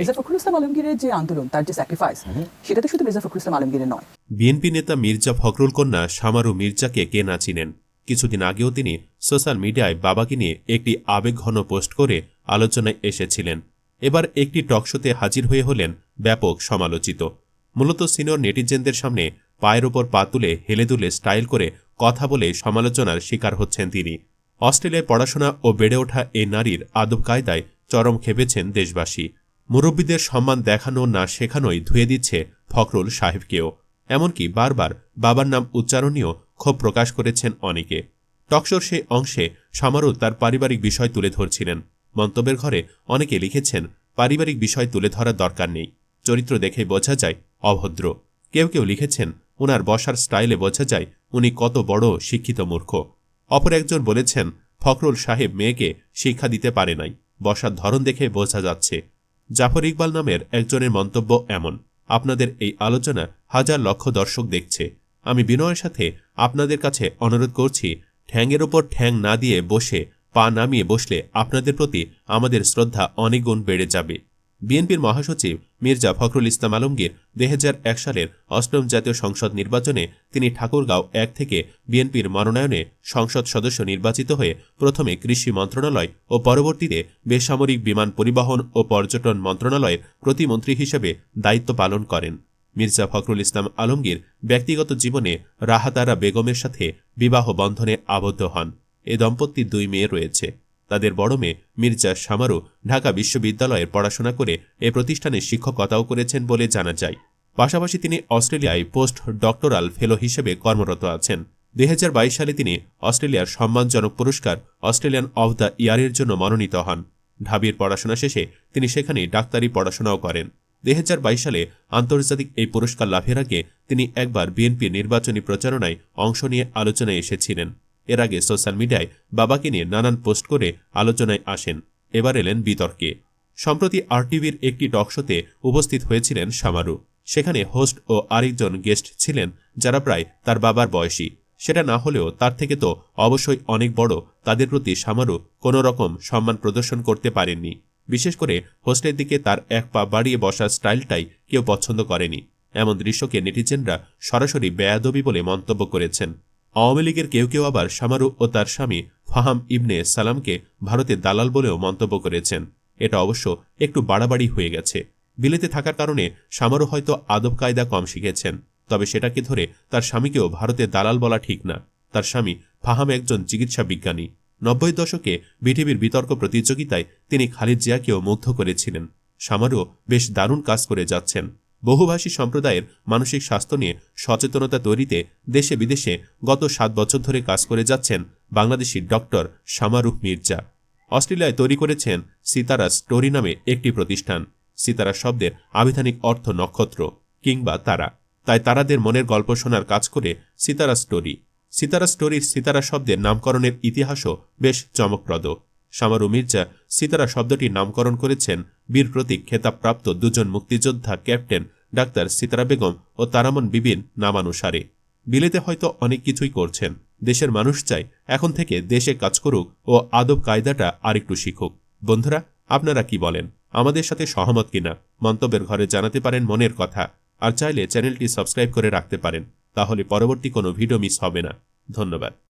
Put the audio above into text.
মির্জা ফখরুল ইসলাম আলমগীরের যে আন্দোলন তার যে স্যাক্রিফাইস সেটা তো শুধু মির্জা ফখরুল ইসলাম আলমগীরের নয়। বিএনপি নেতা মির্জা ফখরুল কন্যা সামারু মির্জাকে কে না চিনেন? কিছুদিন আগেও তিনি সোশ্যাল মিডিয়ায় বাবাকে নিয়ে একটি আবেগঘন পোস্ট করে আলোচনায় এসেছিলেন। এবার একটি টকশোতে হাজির হয়ে হলেন ব্যাপক সমালোচিত। মূলত সিনিয়র নেটিজেনদের সামনে পায়ের ওপর পা তুলে হেলে দুলে স্টাইল করে কথা বলে সমালোচনার শিকার হচ্ছেন তিনি। অস্ট্রেলিয়ায় পড়াশোনা ও বেড়ে ওঠা এই নারীর আদব কায়দায় চরম খেপেছেন দেশবাসী। মুরব্বীদের সম্মান দেখানো না শেখানোই ধুয়ে দিচ্ছে ফখরুল সাহেবকেও। এমনকি বারবার বাবার নাম উচ্চারণীয় ক্ষোভ প্রকাশ করেছেন অনেকে। টকশোর সেই অংশে সামারু তার পারিবারিক বিষয় তুলে ধরছিলেন। মন্তব্যের ঘরে অনেকে লিখেছেন, পারিবারিক বিষয় তুলে ধরার দরকার নেই। চরিত্র দেখে বোঝা যায় অভদ্র। কেউ কেউ লিখেছেন, উনার বসার স্টাইলে বোঝা যায় উনি কত বড় শিক্ষিত মূর্খ। অপর একজন বলেছেন, ফখরুল সাহেব মেয়েকে শিক্ষা দিতে পারে নাই। বসার ধরন দেখে বোঝা যাচ্ছে। জাফর ইকবাল নামের একজনের মন্তব্য এমন। আপনাদের এই আলোচনা হাজার লক্ষ দর্শক দেখছে। আমি বিনয়ের সাথে আপনাদের কাছে অনুরোধ করছি ঠ্যাংয়ের ওপর ঠ্যাং না দিয়ে বসে, পা নামিয়ে বসলে আপনাদের প্রতি আমাদের শ্রদ্ধা অনেক গুণ বেড়ে যাবে। বিএনপির মহাসচিব মির্জা ফখরুল ইসলাম আলমগীর দুই সালের অষ্টম জাতীয় সংসদ নির্বাচনে তিনি ঠাকুরগাঁও এক থেকে বিএনপির মনোনয়নে সংসদ সদস্য নির্বাচিত হয়ে প্রথমে কৃষি মন্ত্রণালয় ও পরবর্তীতে বেসামরিক বিমান পরিবহন ও পর্যটন মন্ত্রণালয়ের প্রতিমন্ত্রী হিসেবে দায়িত্ব পালন করেন। মির্জা ফখরুল ইসলাম আলমগীর ব্যক্তিগত জীবনে রাহাতারা বেগমের সাথে বিবাহ বন্ধনে আবদ্ধ হন। এ দম্পতির দুই মেয়ে রয়েছে। তাদের বড় মেয়ে মির্জা সামারু ঢাকা বিশ্ববিদ্যালয়ের পড়াশোনা করে এ প্রতিষ্ঠানে শিক্ষকতাও করেছেন বলে জানা যায়। পাশাপাশি তিনি অস্ট্রেলিয়ায় পোস্ট ডক্টরাল ফেলো হিসেবে কর্মরত আছেন। দুই সালে তিনি অস্ট্রেলিয়ার সম্মানজনক পুরস্কার অস্ট্রেলিয়ান অব দ্য ইয়ারের জন্য মনোনীত হন। ঢাবির পড়াশোনা শেষে তিনি সেখানে ডাক্তারি পড়াশোনাও করেন। দুই হাজার বাইশ সালে আন্তর্জাতিক এই পুরস্কার লাভের আগে তিনি একবার বিএনপির নির্বাচনী প্রচারণায় অংশ নিয়ে আলোচনায় এসেছিলেন। এর আগে সোশ্যাল মিডিয়ায় বাবাকে নিয়ে নানান পোস্ট করে আলোচনায় আসেন। এবার এলেন বিতর্কে। সম্প্রতি আরটিভির একটি টকশোতে উপস্থিত হয়েছিলেন সামারু। সেখানে হোস্ট ও আরেকজন গেস্ট ছিলেন যারা প্রায় তার বাবার বয়সী। সেটা না হলেও তার থেকে তো অবশ্যই অনেক বড়, তাদের প্রতি সামারু কোনো রকম সম্মান প্রদর্শন করতে পারেননি। বিশেষ করে হোস্টের দিকে তার এক পা বাড়িয়ে বসার স্টাইলটাই কেউ পছন্দ করেনি। এমন দৃশ্যকে নেটিজেনরা সরাসরি বেয়াদবি বলে মন্তব্য করেছেন। আওয়ামী লীগের কেউ কেউ আবার সামারু ও তার স্বামী ফাহাম ইবনে সালামকে ভারতের দালাল বলেও মন্তব্য করেছেন। এটা অবশ্য একটু বাড়াবাড়ি হয়ে গেছে। বিলেতে থাকার কারণে সামারু হয়তো আদব কায়দা কম শিখেছেন। তবে সেটাকে ধরে তার স্বামীকেও ভারতে দালাল বলা ঠিক না। তার স্বামী ফাহাম একজন চিকিৎসা বিজ্ঞানী। নব্বই দশকে বিটিভির বিতর্ক প্রতিযোগিতায় তিনি খালিদ জিয়াকেও মুগ্ধ করেছিলেন। সামারও বেশ দারুণ কাজ করে যাচ্ছেন। বহুভাষী সম্প্রদায়ের মানসিক স্বাস্থ্য নিয়ে সচেতনতা তৈরিতে দেশে বিদেশে গত সাত বছর ধরে কাজ করে যাচ্ছেন বাংলাদেশি ডক্টর শামারুখ মির্জা। অস্ট্রেলিয়ায় তৈরি করেছেন সিতারা স্টোরি নামে একটি প্রতিষ্ঠান। সিতারা শব্দের আবিধানিক অর্থ নক্ষত্র, কিংবা তারা। তাই তারাদের মনের গল্প শোনার কাজ করে সিতারা স্টোরি সিতারা স্টোরির সিতারা শব্দের নামকরণের ইতিহাসও বেশ চমকপ্রদ। সামারু মির্জা সিতারা শব্দটির নামকরণ করেছেন। বীর প্রতীক খেতাবপ্রাপ্ত দুজন মুক্তিযোদ্ধা ক্যাপ্টেন ডাক্তার সিতারা বেগম ও তারামন বিবিন নামানুসারে। বিলেতে হয়তো অনেক কিছুই করছেন। দেশের মানুষ চাই এখন থেকে দেশে কাজ করুক ও আদব কায়দাটা আরেকটু শিখুক। বন্ধুরা, আপনারা কি বলেন? আমাদের সাথে সহমত কিনা? মন্তব্যের ঘরে জানাতে পারেন মনের কথা। আর চাইলে চ্যানেলটি সাবস্ক্রাইব করে রাখতে পারেন। তাহলে পরবর্তী কোনো ভিডিও মিস হবে না। ধন্যবাদ।